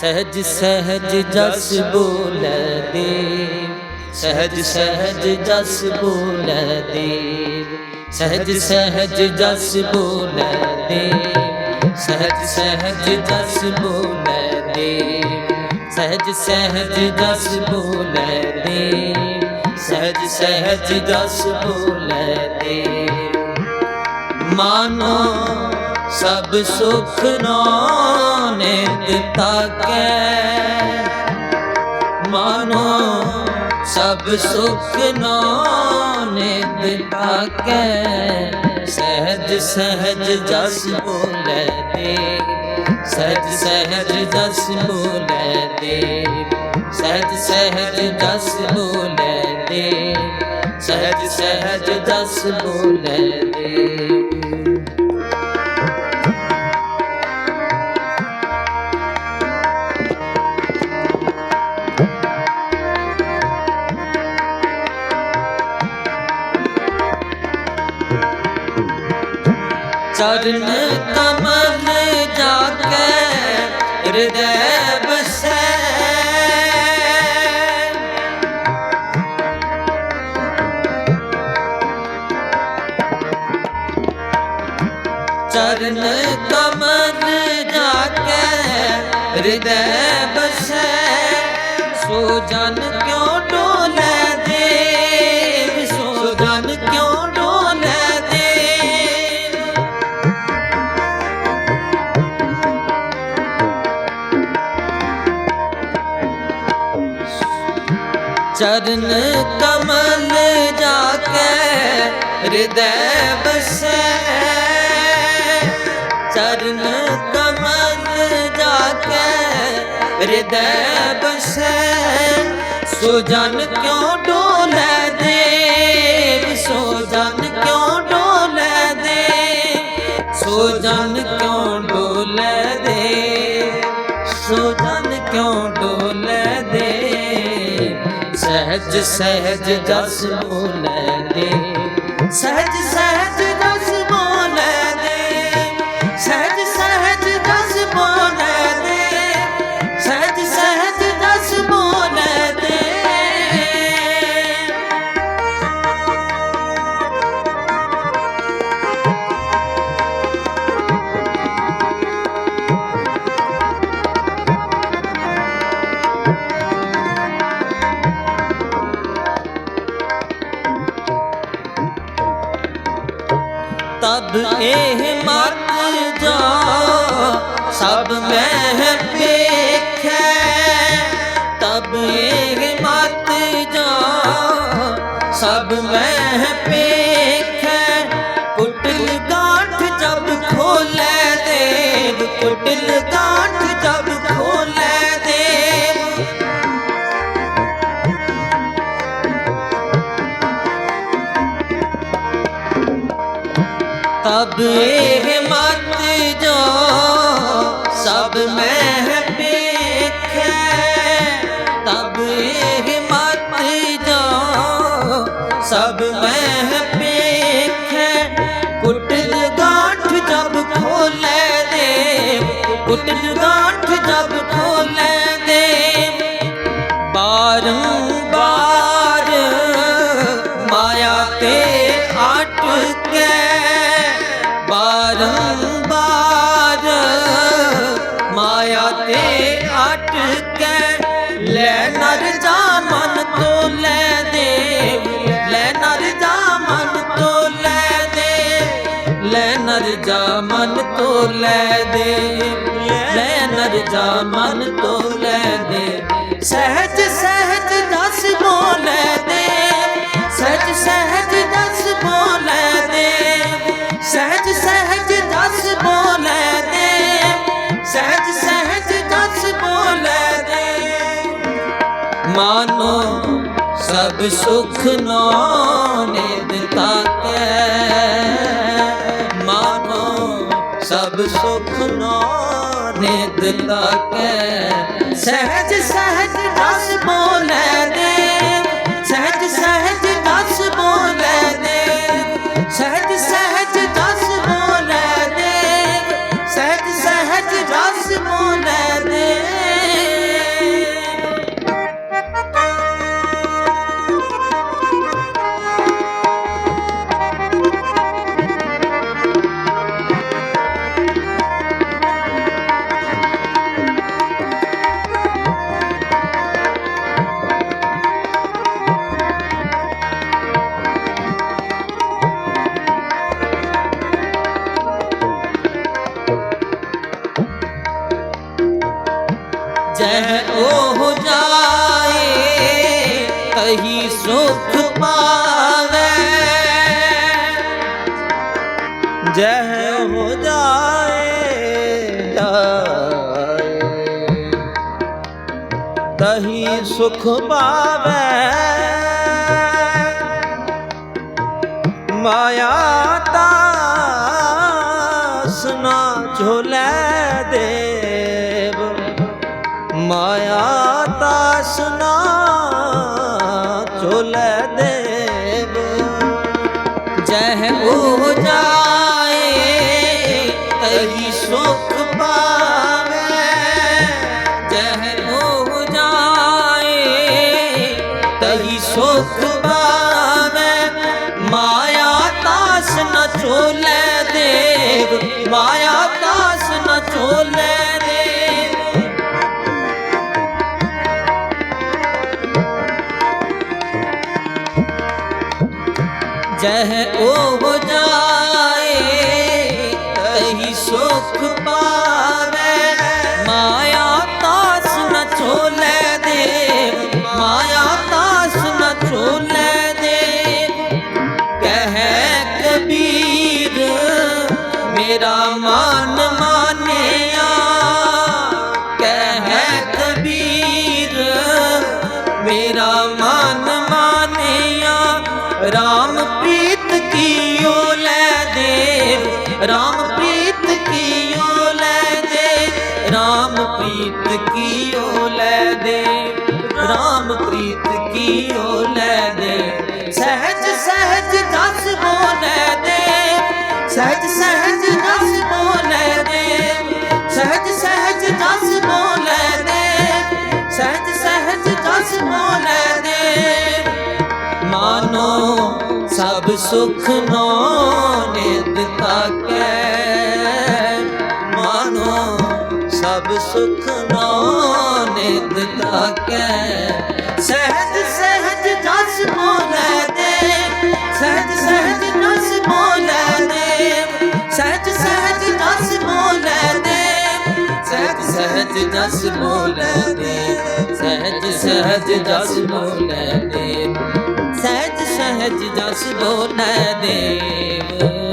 ਸਹਿਜ ਸਹਿਜ ਜਸ ਬੋਲੇ ਦੇਵ। ਸਹਿਜ ਸਹਿਜ ਜਸ ਬੋਲੇ ਦੇਵ। ਸਹਿਜ ਸਹਿਜ ਜਸ ਬੋਲੇ ਦੇਵ। ਸਹਿਜ ਸਹਿਜ ਜਸ ਬੋਲੇ ਦੇਵ। ਸਹਿਜ ਸਹਿਜ ਜਸ ਬੋਲੇ ਦੇਵ। ਸਹਿਜ ਸਹਿਜ ਜਸ ਬੋਲੇ ਦੇਵ। ਮਾਨੋ ਸਭ ਸੁਖ ਨਾਨੇ ਦਿੱਤਾ ਕੈ। ਮਾਨੋ ਸਭ ਸੁਖ ਨਾਨੇ ਦਿੱਤਾ ਕੈ। ਸਹਿਜ ਸਹਿਜ ਜਸ ਬੋਲੇ ਦੇਵ ਸਹਿਜ ਸਹਿਜ ਜਸ ਬੋਲੇ ਦੇਵ ਸਹਿਜ ਸਹਿਜ ਜਸ ਬੋਲੇ ਦੇਵ ਸਹਿਜ ਸਹਿਜ ਜਸ ਬੋਲੇ ਚਰਨ ਕਮਲ ਜਾ ਕੇ ਹਿਰਦੈ ਬਸੈ। ਚਰਨ ਕਮਲ ਜਾ ਕੇ ਹਿਰਦੈ ਬਸੈ। ਸੋ ਜਨ ਕਿਉ ਚਰਨ ਕਮਲ ਜਾ ਕੇ ਹਿਰਦੈ ਬਸੈ। ਚਰਨ ਕਮਲ ਜਾ ਕੇ ਹਿਰਦੈ ਬਸੈ। ਸੋ ਜਨ ਕਿਉ ਡੋਲੇ ਦੇਵ, ਸੋ ਜਨ ਕਿਉ ਡੋਲੇ ਦੇਵ। ਸੋ ਜਨ ਕਿਉ ਸਹਿਜ ਸਹਿਜ ਜਸ ਬੋਲੇ ਦੇ ਸਹਿਜ ਸਹਿਜ ਤਬ ਇਹ ਮਤ ਜਾ। ਸਭ ਮੈਂ ਵੇਖੈ, ਤਬ ਇਹ ਮਤ ਜਾ। ਸਭ ਮੈਂ ਵੇਖੈ, ਕੁਟਲ ਗਾਂਠ ਜਬ ਖੋਲੇ ਦੇਵ, ਕੁਟਲ ਗਾਂਠ ਜਬ ਖੋਲੇ ਤਬ ਇਹ ਮਤ ਜੋ ਸਭ ਮੈਂ ਲੈ ਜਾ ਮਨ ਤੋਂ ਲੈ ਦੇ। ਲੈ ਨਰ ਮਨ ਤੋਂ ਲੈ ਦੇ। ਸਹਿਜ ਸਹਿਜ ਦਸ ਬੋਲੇ ਦੇ। ਸਹਿਜ ਸਹਿਜ ਦਸ ਬੋਲੇ ਦੇ। ਸਹਿਜ ਸਹਿਜ ਦਸ ਬੋਲੇ ਦੇ। ਸਹਿਜ ਸਹਿਜ ਦਸ ਬੋਲੇ ਦੇ। ਮਾਨੋ ਸਭ ਸੁਖ ਨਾਨੇ ਦਿੱਤਾ ਕੈ ਸਭ ਸੁਖ ਨਾਨੇ ਦਿੱਤਾ ਕੈ। ਸਹਿਜ ਸਹਿਜ ਦਸ ਬੋਲੇ ਦੇ ਸਹਿਜ ਸਹਿਜ ਜਹ ਉਹ ਜਾਏ ਤਹੀ ਸੁਖ ਪਾਵੇ। ਜਹ ਹੋ ਜਾਏ ਜਾਏ ਤਹੀ ਸੁਖ ਪਾਵੇ। ਮਾਇਆ ਤਾਸ ਨਾ ਝੋਲੇ ਦੇ ਮਾਇਆ ਤਾਸ ਨਾ ਝੋਲੇ ਦੇਵ। ਜਹ ਉਹ ਜਾਏ, ਤਹੀ ਸੁਖ ਪਾਵੇ। ਜਹ ਉਹ ਜਾਏ, ਤਹੀ ਸੁਖ ਪਾਵੇ। ਮਾਇਆ ਤਾਸ ਨ ਚੋਲੇ ਦੇਵ। ਮਾਇਆ ਜਹ ਉਹ ਜਾਏ ਕੀਓ ਲੈ ਦੇ RAM ਪ੍ਰੀਤ ਕੀਓ ਲੈ ਦੇ। ਸਹਿਜ ਸਹਿਜ ਦਸ ਬੋਲੇ ਦੇ, ਸਹਿਜ ਸਹਿਜ ਦਸ ਬੋਲੇ ਦੇ। ਸਹਿਜ ਸਹਿਜ ਦਸ ਬੋਲੇ ਦੇ, ਸਹਿਜ ਸਹਿਜ ਦਸ ਬੋਲੇ ਦੇ। ਮਾਨੋ ਸਭ ਸੁਖ ਨੋ ਨਿਤ ਤਾਕੈ ਮਾਨੋ ਸਭ ਸੁਖ ਨਿਤ ਤਾਕੈ ਸਹਿਜ ਸਹਿਜ ਜਸ ਬੋਲੇ ਦੇ ਸਹਿਜ ਸਹਿਜ ਜਸ ਬੋਲੇ ਦੇ ਸਹਿਜ ਸਹਿਜ ਜਸ ਬੋਲੇ ਦੇ ਸਹਿਜ ਸਹਿਜ ਜਸ ਬੋਲੇ ਦੇ ਸਹਿਜ ਸਹਿਜ ਜਸ ਬੋਲੇ ਦੇ ਸਹਿਜ ਸਹਿਜ ਜਸ ਬੋਲੇ ਦੇਵ।